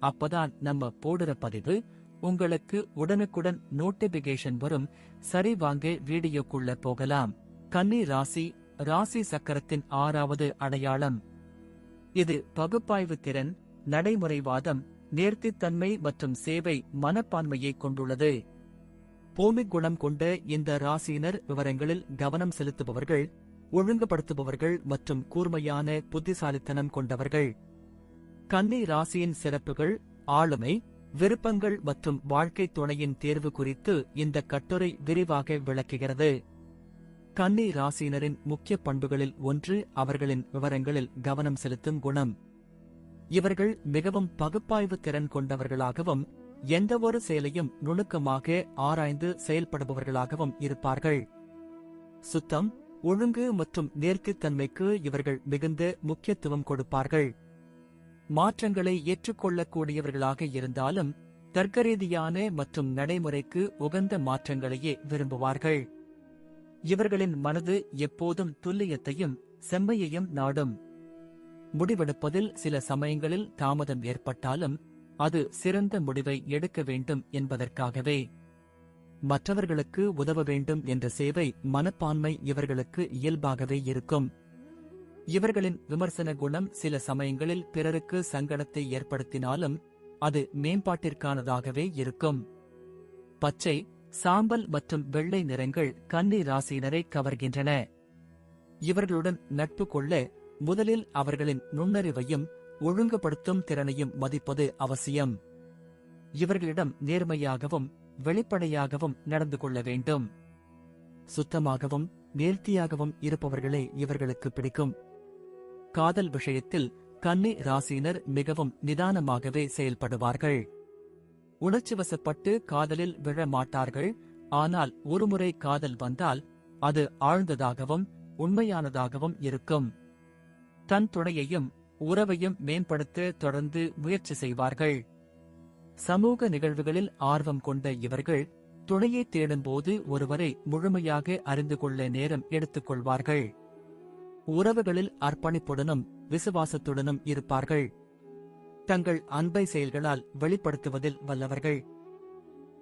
அப்பதான் நம்ம போடுற பதிவு உங்களுக்கு உடனுக்குடன் நோட்டிபிகேஷன் வரும். சரி வாங்க வீடியோக்குள்ள போகலாம். கன்னி ராசி ராசி சக்கரத்தின் ஆறாவது அடையாளம். இது பகுப்பாய்வு திறன் நடைமுறைவாதம் நேர்த்தித்தன்மை மற்றும் சேவை மனப்பான்மையை கொண்டுள்ளது. பூமிக் குணம் கொண்ட இந்த ராசியினர் விவரங்களில் கவனம் செலுத்துபவர்கள் ஒழுங்குபடுத்துபவர்கள் மற்றும் கூர்மையான புத்திசாலித்தனம் கொண்டவர்கள். கன்னி ராசியின் சிறப்புகள் ஆளுமை விருப்பங்கள் மற்றும் வாழ்க்கை துணையின் தேர்வு குறித்து இந்த கட்டுரை விரிவாக விளக்குகிறது. கன்னி ராசியினரின் முக்கிய பண்புகளில் ஒன்று அவர்களின் விவரங்களில் கவனம் செலுத்தும் குணம். இவர்கள் மிகவும் பகுப்பாய்வு திறன் கொண்டவர்களாகவும் எந்தவொரு செயலையும் நுணுக்கமாக ஆராய்ந்து செயல்படுபவர்களாகவும் இருப்பார்கள். சுத்தம் ஒழுங்கு மற்றும் நேர்த்தித்தன்மைக்கு இவர்கள் மிகுந்த முக்கியத்துவம் கொடுப்பார்கள். மாற்றங்களை ஏற்றுக்கொள்ளக்கூடியவர்களாக இருந்தாலும் தர்க்கரீதியான மற்றும் நடைமுறைக்கு உகந்த மாற்றங்களையே விரும்புவார்கள். இவர்களின் மனது எப்போதும் துல்லியத்தையும் செம்மையையும் நாடும். முடிவெடுப்பதில் சில சமயங்களில் தாமதம் ஏற்பட்டாலும் அது சிறந்த முடிவை எடுக்க வேண்டும் என்பதற்காகவே. மற்றவர்களுக்கு உதவ வேண்டும் என்ற சேவை மனப்பான்மை இவர்களுக்கு இயல்பாகவே இருக்கும். இவர்களின் விமர்சன குணம் சில சமயங்களில் பிறருக்கு சங்கடத்தை ஏற்படுத்தினாலும் அது மேம்பாட்டிற்கானதாகவே இருக்கும். பச்சை சாம்பல் மற்றும் வெள்ளை நிறங்கள் கன்னி ராசியினரை கவர்கின்றன. இவர்களுடன் நட்பு கொள்ள முதலில் அவர்களின் நுண்ணறிவையும் ஒழுங்குபடுத்தும் திறனையும் மதிப்பது அவசியம். இவர்களிடம் நேர்மையாகவும் வெளிப்படையாகவும் நடந்து கொள்ள வேண்டும். சுத்தமாகவும் நேர்த்தியாகவும் இருப்பவர்களே இவர்களுக்கு பிடிக்கும். காதல் விஷயத்தில் கன்னி ராசியினர் மிகவும் நிதானமாகவே செயல்படுவார்கள். உணர்ச்சிவசப்பட்டு காதலில் விழ மாட்டார்கள். ஆனால் ஒருமுறை காதல் வந்தால் அது ஆழ்ந்ததாகவும் உண்மையானதாகவும் இருக்கும். தன் துணையையும் உறவையும் மேம்படுத்த தொடர்ந்து முயற்சி செய்வார்கள். சமூக நிகழ்வுகளில் ஆர்வம் கொண்ட இவர்கள் துணையை தேடும்போது ஒருவரை முழுமையாக அறிந்து கொள்ள நேரம் எடுத்துக் கொள்வார்கள். உறவுகளில் அர்ப்பணிப்புடனும் விசுவாசத்துடனும் இருப்பார்கள். தங்கள் அன்பை செயல்களால் வெளிப்படுத்துவதில் வல்லவர்கள்.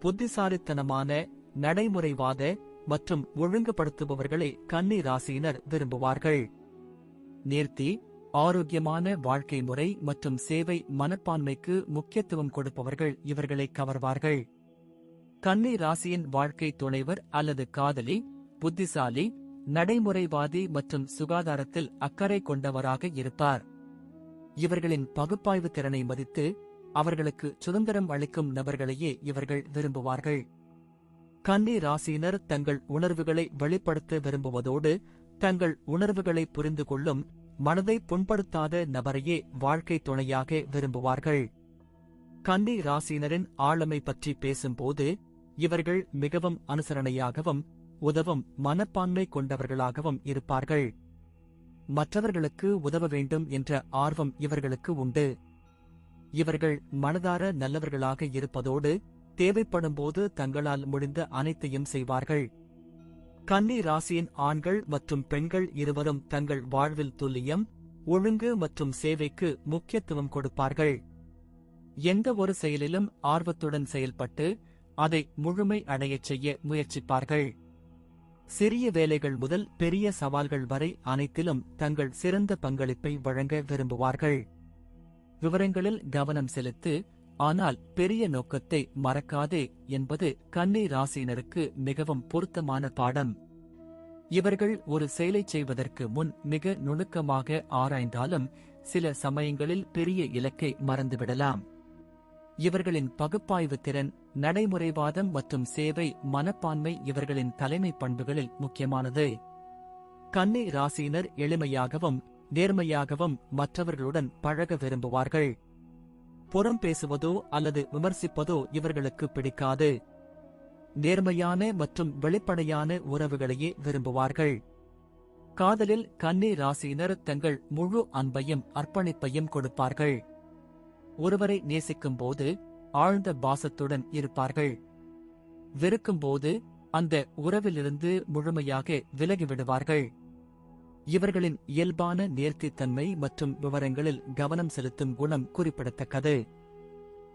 புத்திசாலித்தனமான நடைமுறைவாத மற்றும் ஒழுங்குபடுத்துபவர்களை கன்னி ராசியினர் விரும்புவார்கள். நேர்த்தி ஆரோக்கியமான வாழ்க்கை முறை மற்றும் சேவை மனப்பான்மைக்கு முக்கியத்துவம் கொடுப்பவர்கள் இவர்களை கவர்வார்கள். கன்னி ராசியின் வாழ்க்கை துணைவர் அல்லது காதலி புத்திசாலி நடைமுறைவாதி மற்றும் சுகாதாரத்தில் அக்கறை கொண்டவராக இருப்பார். இவர்களின் பகுப்பாய்வு திறனை மதித்து அவர்களுக்கு சுதந்திரம் அளிக்கும் நபர்களையே இவர்கள் விரும்புவார்கள். கன்னி ராசியினர் தங்கள் உணர்வுகளை வெளிப்படுத்த விரும்புவதோடு தங்கள் உணர்வுகளை புரிந்து கொள்ளும் மனதை புண்படுத்தாத நபரையே வாழ்க்கை துணையாக விரும்புவார்கள். கன்னி ராசியினரின் ஆளுமை பற்றி பேசும்போது இவர்கள் மிகவும் அனுசரணையாகவும் உதவும் மனப்பான்மை கொண்டவர்களாகவும் இருப்பார்கள். மற்றவர்களுக்கு உதவ வேண்டும் என்ற ஆர்வம் இவர்களுக்கு உண்டு. இவர்கள் மனதார நல்லவர்களாக இருப்பதோடு தேவைப்படும்போது தங்களால் முடிந்த அனைத்தையும் செய்வார்கள். கன்னி ராசியின் ஆண்கள் மற்றும் பெண்கள் இருவரும் தங்கள் வாழ்வில் துல்லியம் ஒழுங்கு மற்றும் சேவைக்கு முக்கியத்துவம் கொடுப்பார்கள். எந்த ஒரு செயலிலும் ஆர்வத்துடன் செயல்பட்டு அதை முழுமை அடையச் செய்ய முயற்சிப்பார்கள். சிறிய வேலைகள் முதல் பெரிய சவால்கள் வரை அனைத்திலும் தங்கள் சிறந்த பங்களிப்பை வழங்க விரும்புவார்கள். விவரங்களில் கவனம் செலுத்து ஆனால் பெரிய நோக்கத்தை மறக்காதே என்பது கன்னி ராசியினருக்கு மிகவும் பொருத்தமான பாடம். இவர்கள் ஒரு செயலைச் செய்வதற்கு முன் மிக நுணுக்கமாக ஆராய்ந்தாலும் சில சமயங்களில் பெரிய இலக்கை மறந்துவிடலாம். இவர்களின் பகுப்பாய்வு திறன் நடைமுறைவாதம் மற்றும் சேவை மனப்பான்மை இவர்களின் தலைமை பண்புகளில் முக்கியமானது. கன்னி ராசியினர் எளிமையாகவும் நேர்மையாகவும் மற்றவர்களுடன் பழக விரும்புவார்கள். புறம் பேசுவதோ அல்லது விமர்சிப்பதோ இவர்களுக்கு பிடிக்காது. நேர்மையான மற்றும் வெளிப்படையான உறவுகளையே விரும்புவார்கள். காதலில் கன்னி ராசியினர் தங்கள் முழு அன்பையும் அர்ப்பணிப்பையும் கொடுப்பார்கள். ஒருவரை நேசிக்கும் போது ஆழ்ந்த பாசத்துடன் இருப்பார்கள். வெறுக்கும்போது அந்த உறவிலிருந்து முழுமையாக விலகிவிடுவார்கள். இவர்களின் இயல்பான நேர்த்தித்தன்மை மற்றும் விவரங்களில் கவனம் செலுத்தும் குணம் குறிப்பிடத்தக்கது.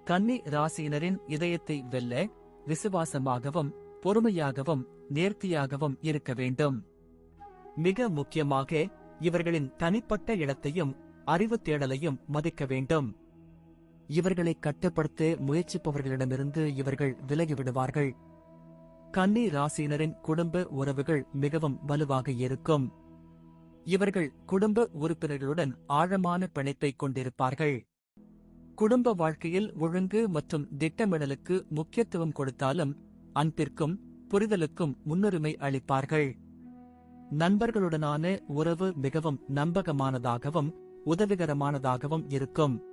கன்னி ராசியினரின் இதயத்தை வெல்ல விசுவாசமாகவும் பொறுமையாகவும் நேர்த்தியாகவும் இருக்க வேண்டும். மிக முக்கியமாக இவர்களின் தனிப்பட்ட இடத்தையும் அறிவு தேடலையும் மதிக்க வேண்டும். இவர்களை கட்டுப்படுத்த முயற்சிப்பவர்களிடமிருந்து இவர்கள் விலகிவிடுவார்கள். கன்னி ராசியினரின் குடும்ப உறவுகள் மிகவும் வலுவாக இருக்கும். இவர்கள் குடும்ப உறுப்பினர்களுடன் ஆழமான பிணைப்பை கொண்டிருப்பார்கள். குடும்ப வாழ்க்கையில் ஒழுங்கு மற்றும் திட்டமிடலுக்கு முக்கியத்துவம் கொடுத்தாலும் அன்பிற்கும் புரிதலுக்கும் முன்னுரிமை அளிப்பார்கள். நண்பர்களுடனான உறவு மிகவும் நம்பகமானதாகவும் உதவிகரமானதாகவும் இருக்கும்.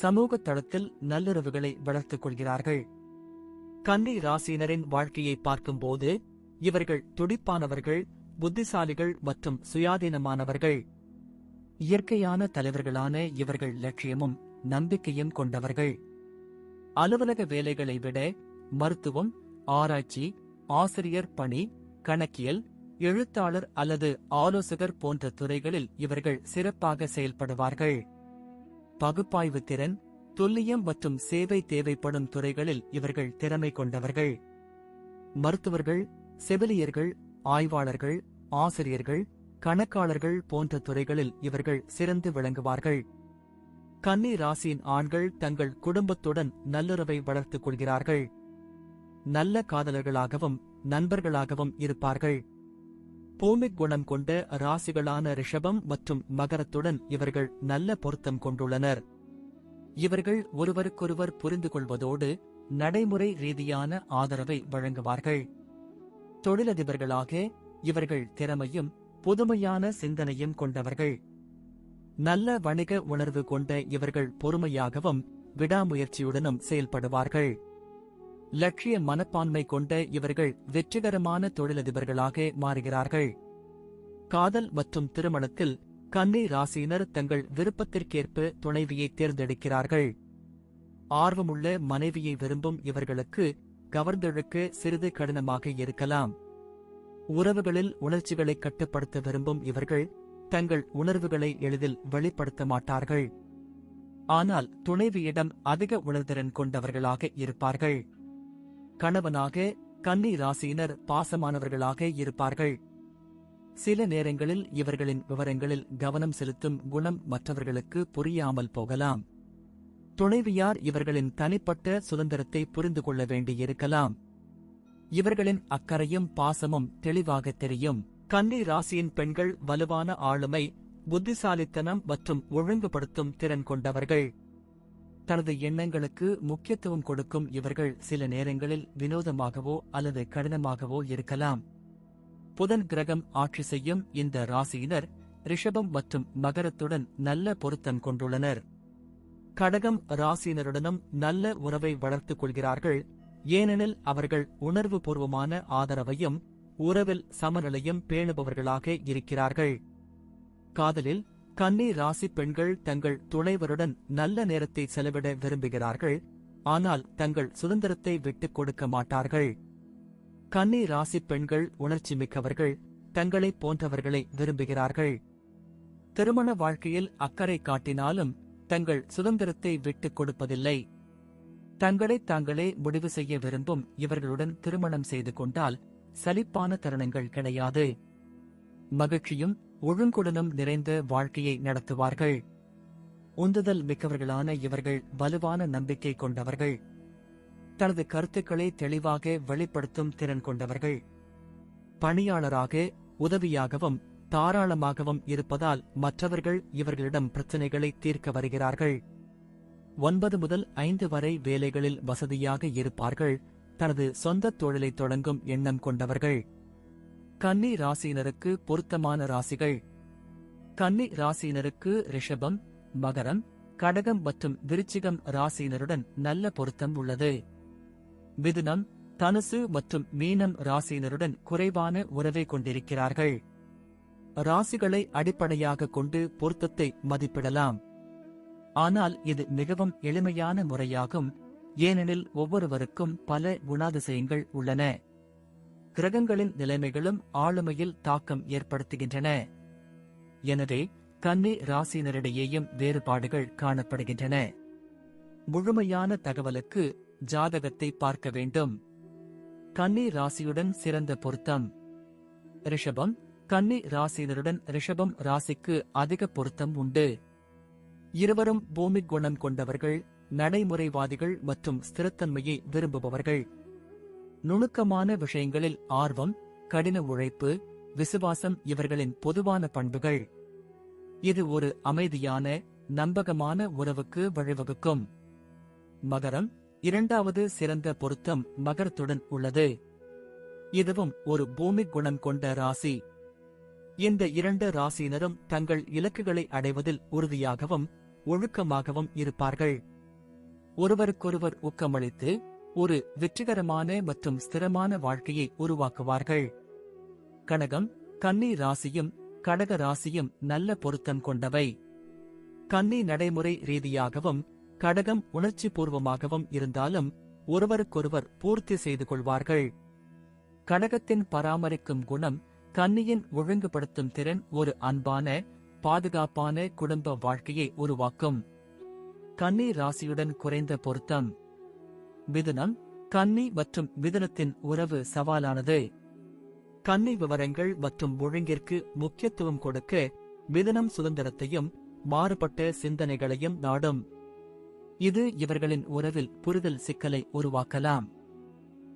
சமூக தளத்தில் நல்லுறவுகளை வளர்த்துக் கொள்கிறார்கள். கன்னி ராசியினரின் வாழ்க்கையை பார்க்கும்போது இவர்கள் துடிப்பானவர்கள் புத்திசாலிகள் மற்றும் சுயாதீனமானவர்கள். இயற்கையான தலைவர்களான இவர்கள் லட்சியமும் நம்பிக்கையும் கொண்டவர்கள். அலுவலக வேலைகளை விட மருத்துவம் ஆராய்ச்சி ஆசிரியர் பணி கணக்கியல் எழுத்தாளர் அல்லது ஆலோசகர் போன்ற துறைகளில் இவர்கள் சிறப்பாக செயல்படுவார்கள். பகுப்பாய்வு திறன் துல்லியம் மற்றும் சேவை தேவைப்படும் துறைகளில் இவர்கள் திறமை கொண்டவர்கள். மருத்துவர்கள் செவிலியர்கள் ஆய்வாளர்கள் ஆசிரியர்கள் கணக்காளர்கள் போன்ற துறைகளில் இவர்கள் சிறந்து விளங்குவார்கள். கன்னி ராசியின் ஆண்கள் தங்கள் குடும்பத்துடன் நல்லுறவை வளர்த்துக் கொள்கிறார்கள். நல்ல காதலர்களாகவும் நண்பர்களாகவும் இருப்பார்கள். பூமிக் குணம் கொண்ட ராசிகளான ரிஷபம் மற்றும் மகரத்துடன் இவர்கள் நல்ல பொருத்தம் கொண்டுள்ளனர். இவர்கள் ஒருவருக்கொருவர் புரிந்து கொள்வதோடு நடைமுறை ரீதியான ஆதரவை வழங்குவார்கள். தொழிலதிபர்களாக இவர்கள் திறமையும் புதுமையான சிந்தனையும் கொண்டவர்கள். நல்ல வணிக உணர்வு கொண்ட இவர்கள் பொறுமையாகவும் விடாமுயற்சியுடனும் செயல்படுவார்கள். லட்சிய மனப்பான்மை கொண்ட இவர்கள் வெற்றிகரமான தொழிலதிபர்களாக மாறுகிறார்கள். காதல் மற்றும் திருமணத்தில் கன்னி ராசியினர் தங்கள் விருப்பத்திற்கேற்ப துணைவியை தேர்ந்தெடுக்கிறார்கள். ஆர்வமுள்ள மனைவியை விரும்பும் இவர்களுக்கு கவர்ந்தெழுக்க சிறிது கடினமாக இருக்கலாம். உறவுகளில் உணர்ச்சிகளை கட்டுப்படுத்த விரும்பும் இவர்கள் தங்கள் உணர்வுகளை எளிதில் வெளிப்படுத்த மாட்டார்கள். ஆனால் துணைவியிடம் அதிக உணர்திறன் கொண்டவர்களாக இருப்பார்கள். கணவனாக கன்னி ராசியினர் பாசமானவர்களாக இருப்பார்கள். சில நேரங்களில் இவர்களின் விவரங்களில் கவனம் செலுத்தும் குணம் மற்றவர்களுக்கு புரியாமல் போகலாம். துணைவியார் இவர்களின் தனிப்பட்ட சுதந்திரத்தை புரிந்து கொள்ள வேண்டியிருக்கலாம். இவர்களின் அக்கறையும் பாசமும் தெளிவாக தெரியும். கன்னி ராசியின் பெண்கள் வலுவான ஆளுமை புத்திசாலித்தனம் மற்றும் ஒழுங்குபடுத்தும் திறன் கொண்டவர்கள். தனது எண்ணங்களுக்கு முக்கியத்துவம் கொடுக்கும் இவர்கள் சில நேரங்களில் வினோதமாகவோ அல்லது கடினமாகவோ இருக்கலாம். புதன் கிரகம் ஆட்சி செய்யும் இந்த ராசியினர் ரிஷபம் மற்றும் மகரத்துடன் நல்ல பொருத்தம் கொண்டுள்ளனர். கடகம் ராசியினருடனும் நல்ல உறவை வளர்த்துக் கொள்கிறார்கள். ஏனெனில் அவர்கள் உணர்வுபூர்வமான ஆதரவையும் உறவில் சமநிலையும் பேணுபவர்களாக இருக்கிறார்கள். காதலில் கன்னி ராசி பெண்கள் தங்கள் துணைவருடன் நல்ல நேரத்தை செலவிட விரும்புகிறார்கள். ஆனால் தங்கள் சுதந்திரத்தை விட்டுக் கொடுக்க மாட்டார்கள். கன்னி ராசி பெண்கள் உணர்ச்சி மிக்கவர்கள் தங்களைப் போன்றவர்களை விரும்புகிறார்கள். திருமண வாழ்க்கையில் அக்கறை காட்டினாலும் தங்கள் சுதந்திரத்தை விட்டுக் கொடுப்பதில்லை. தங்களை தாங்களே முடிவு செய்ய விரும்பும் இவர்களுடன் திருமணம் செய்து கொண்டால் சலிப்பான தருணங்கள் கிடையாது. மகிழ்ச்சியும் ஒழுங்குடனும் நிறைந்த வாழ்க்கையை நடத்துவார்கள். உந்துதல் மிக்கவர்களான இவர்கள் வலுவான நம்பிக்கை கொண்டவர்கள். தனது கருத்துக்களை தெளிவாக வெளிப்படுத்தும் திறன் கொண்டவர்கள். பணியாளராக உதவியாகவும் தாராளமாகவும் இருப்பதால் மற்றவர்கள் இவர்களிடம் பிரச்சனைகளை தீர்க்க வருகிறார்கள். ஒன்பது முதல் ஐந்து வரை வேலைகளில் வசதியாக இருப்பார்கள். தனது சொந்த தொழிலை தொடங்கும் எண்ணம் கொண்டவர்கள். கன்னி ராசியினருக்கு பொருத்தமான ராசிகள். கன்னி ராசியினருக்கு ரிஷபம் மகரம் கடகம் மற்றும் விருச்சிகம் ராசியினருடன் நல்ல பொருத்தம் உள்ளது. மிதுனம் தனுசு மற்றும் மீனம் ராசியினருடன் குறைவான உறவை கொண்டிருக்கிறார்கள். ராசிகளை அடிப்படையாக கொண்டு பொருத்தத்தை மதிப்பிடலாம். ஆனால் இது மிகவும் எளிமையான முறையாகும். ஏனெனில் ஒவ்வொருவருக்கும் பல குணாதிசயங்கள் உள்ளன. கிரகங்களின் நிலைமைகளும் ஆளுமையில் தாக்கம் ஏற்படுத்துகின்றன. எனவே கன்னி ராசியினரிடையேயும் வேறுபாடுகள் காணப்படுகின்றன. முழுமையான தகவலுக்கு ஜாதகத்தை பார்க்க வேண்டும். கன்னி ராசியுடன் சிறந்த பொருத்தம். ரிஷபம் கன்னி ராசியினருடன் ரிஷபம் ராசிக்கு அதிக பொருத்தம் உண்டு. இருவரும் பூமி குணம் கொண்டவர்கள் நடைமுறைவாதிகள் மற்றும் ஸ்திரத்தன்மையை விரும்புபவர்கள். நுணுக்கமான விஷயங்களில் ஆர்வம் கடின உழைப்பு விசுவாசம் இவர்களின் பொதுவான பண்புகள். இது ஒரு அமைதியான நம்பகமான உறவுக்கு வழிவகுக்கும். மகரம் இரண்டாவது சிறந்த பொருத்தம் மகரத்துடன் உள்ளது. இதுவும் ஒரு பூமி குணம் கொண்ட ராசி. இந்த இரண்டு ராசியினரும் தங்கள் இலக்குகளை அடைவதில் உறுதியாகவும் ஒழுக்கமாகவும் இருப்பார்கள். ஒருவருக்கொருவர் ஊக்கமளித்து ஒரு வெற்றிகரமான மற்றும் ஸ்திரமான வாழ்க்கையை உருவாக்குவார்கள். கனகம் கன்னி ராசியும் கடக ராசியும் நல்ல பொருத்தம் கொண்டவை. கன்னி நடைமுறை ரீதியாகவும் கடகம் உணர்ச்சி பூர்வமாகவும் இருந்தாலும் ஒருவருக்கொருவர் பூர்த்தி செய்து கொள்வார்கள். கடகத்தின் பராமரிக்கும் குணம் கன்னியின் ஒழுங்குபடுத்தும் திறன் ஒரு அன்பான பாதுகாப்பான குடும்ப வாழ்க்கையை உருவாக்கும். கன்னி ராசியுடன் குறைந்த பொருத்தம். மிதுனம் கன்னி மற்றும் மிதுனத்தின் உறவு சவாலானது. கன்னி விவரங்கள் மற்றும் ஒழுங்கிற்கு முக்கியத்துவம் கொடுக்க மிதுனம் சுதந்திரத்தையும் மாறுபட்ட சிந்தனைகளையும் நாடும். இது இவர்களின் உறவில் புரிதல் சிக்கலை உருவாக்கலாம்.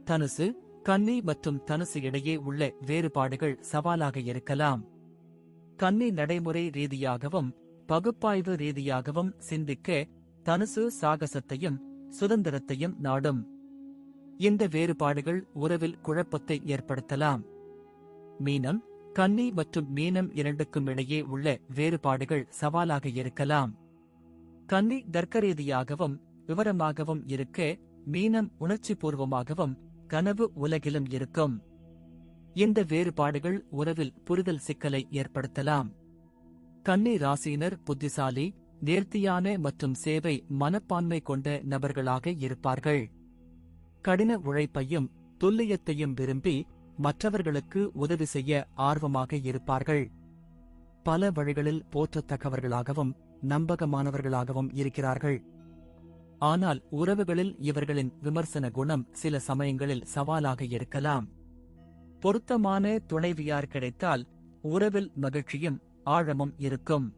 தனுசு கன்னி மற்றும் தனுசு இடையே உள்ள வேறுபாடுகள் சவாலாக இருக்கலாம். கன்னி நடைமுறை ரீதியாகவும் பகுப்பாய்வு ரீதியாகவும் சிந்திக்க தனுசு சாகசத்தையும் சுதந்திரத்தையும் நாடும். இந்த வேறுபாடுகள் உறவில் குழப்பத்தை ஏற்படுத்தலாம். மீனம் கன்னி மற்றும் மீனம் இரண்டுக்கும் இடையே உள்ள வேறுபாடுகள் சவாலாக இருக்கலாம். கன்னி தர்க்கரீதியாகவும் விவரமாகவும் இருக்க மீனம் உணர்ச்சிபூர்வமாகவும் கனவு உலகிலும் இருக்கும். இந்த வேறுபாடுகள் உறவில் புரிதல் சிக்கலை ஏற்படுத்தலாம். கன்னி ராசியினர் புத்திசாலி நேர்த்தியான மற்றும் சேவை மனப்பான்மை கொண்ட நபர்களாக இருப்பார்கள். கடின உழைப்பையும் துல்லியத்தையும் விரும்பி மற்றவர்களுக்கு உதவி செய்ய ஆர்வமாக இருப்பார்கள். பல வழிகளில் போற்றத்தக்கவர்களாகவும் நம்பகமானவர்களாகவும் இருக்கிறார்கள். ஆனால் உறவுகளில் இவர்களின் விமர்சன குணம் சில சமயங்களில் சவாலாக இருக்கலாம். பொருத்தமான துணைவியார் கிடைத்தால் உறவில் மகிழ்ச்சியும் ஆழமும் இருக்கும்.